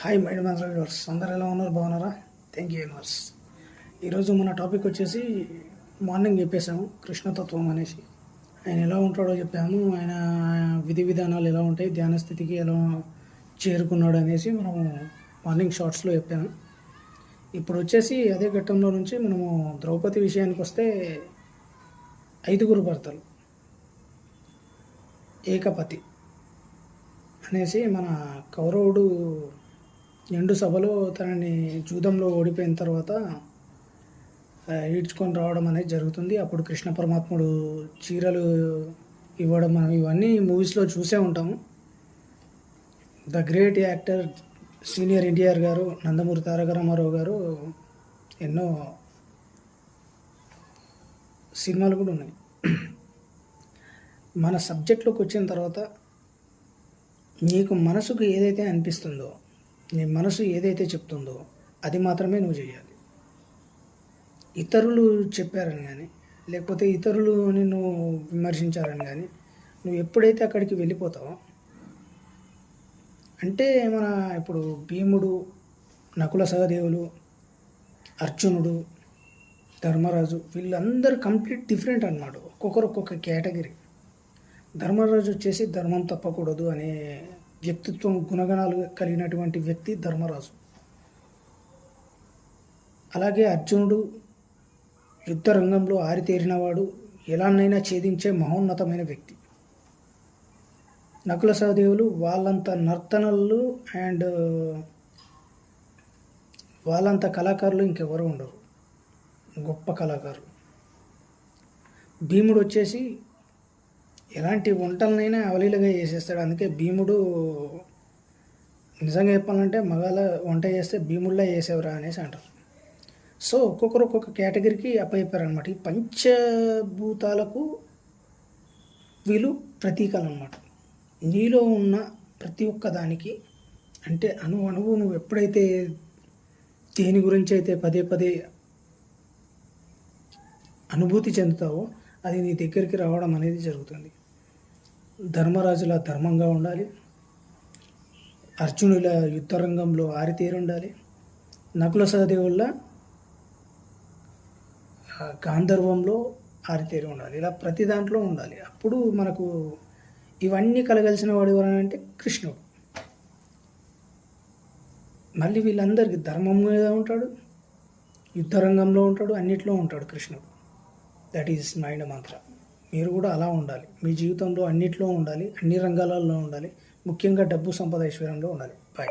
Hi mind master universe అందరు ఎలా ఉన్నారు? బాగున్నారా? థ్యాంక్ యూ యూనివర్స్ ఈరోజు మన టాపిక్ వచ్చేసి మార్నింగ్ చెప్పేసాము కృష్ణతత్వం అనేసి. ఆయన ఎలా ఉంటాడో చెప్పాము ఆయన విధి విధానాలు ఎలా ఉంటాయి ధ్యాన స్థితికి ఎలా చేరుకున్నాడు అనేసి మనము మార్నింగ్ షార్ట్స్లో చెప్పాము. ఇప్పుడు వచ్చేసి అదే ఘట్టంలో నుంచి మనము ద్రౌపది విషయానికి వస్తే ఐదుగురు భర్తలు. ఏకపతి అనేసి మన కౌరవుడు ఎండు సభలో తనని జూదంలో ఓడిపోయిన తర్వాత ఈడ్చుకొని రావడం అనేది జరుగుతుంది. అప్పుడు కృష్ణ పరమాత్ముడు చీరలు ఇవ్వడం మనం ఇవన్నీ మూవీస్లో చూసే ఉంటాము. The great actor senior NTR గారు నందమూరి తారక రామారావు గారు ఎన్నో సినిమాలు కూడా ఉన్నాయి. మన సబ్జెక్ట్లోకి వచ్చిన తర్వాత నీకు మనసుకు ఏదైతే అనిపిస్తుందో నీ మనసు ఏదైతే చెప్తుందో అది మాత్రమే నువ్వు చేయాలి ఇతరులు చెప్పారని కానీ లేకపోతే ఇతరులు నిన్ను విమర్శించారని కానీ నువ్వు ఎప్పుడైతే అక్కడికి వెళ్ళిపోతావో అంటే మన ఇప్పుడు భీముడు నకుల సహదేవులు అర్జునుడు ధర్మరాజు వీళ్ళందరూ కంప్లీట్ డిఫరెంట్ అన్నమాట. ఒక్కొక్కరు ఒక్కొక్క కేటగిరీ. ధర్మరాజు వచ్చేసి ధర్మం తప్పకూడదు అనే వ్యక్తిత్వం గుణగణాలు కలిగినటువంటి వ్యక్తి ధర్మరాజు. అలాగే అర్జునుడు యుద్ధ రంగంలో ఆరితేరినవాడు ఎలానైనా ఛేదించే మహోన్నతమైన వ్యక్తి. నకుల సహదేవులు వాళ్ళంత నర్తనలు అండ్ వాళ్ళంత కళాకారులు ఇంకెవరు ఉండరు. గొప్ప కళాకారులు. భీముడు వచ్చేసి ఎలాంటి వంటలనైనా అవలీలగా చేసేస్తాడు. అందుకే భీముడు నిజంగా చెప్పాలంటే మగాళ్ళ వంట చేస్తే భీముల్లా చేసేవరా అనేసి అంటారు. సో ఒక్కొక్కరు ఒక్కొక్క కేటగిరీకి అప్పచెప్పారు అనమాట ఈ పంచభూతాలకు వీళ్ళు ప్రతీకలు అనమాట నీలో ఉన్న ప్రతి ఒక్క దానికి అంటే అణు అణువు నువ్వు ఎప్పుడైతే దేని గురించి అయితే పదే పదే అనుభూతి చెందుతావో అది నీ దగ్గరికి రావడం అనేది జరుగుతుంది. ధర్మరాజుల ధర్మంగా ఉండాలి. అర్జునుల యుద్ధ రంగంలో ఉండాలి నకుల సహదేవుల గాంధర్వంలో ఆరితేరి ఉండాలి. ఇలా ప్రతి దాంట్లో ఉండాలి. అప్పుడు మనకు ఇవన్నీ కలగలిసిన వాడు ఎవరంటే కృష్ణుడు. మళ్ళీ వీళ్ళందరికీ ధర్మం మీద ఉంటాడు యుద్ధ రంగంలో ఉంటాడు అన్నిట్లో ఉంటాడు కృష్ణుడు. దట్ ఈజ్ మైండ్ మంత్ర మీరు కూడా అలా ఉండాలి. మీ జీవితంలో అన్నిట్లో ఉండాలి అన్ని రంగాలలో ఉండాలి. ముఖ్యంగా డబ్బు సంపద ఐశ్వర్యంలో ఉండాలి. బాయ్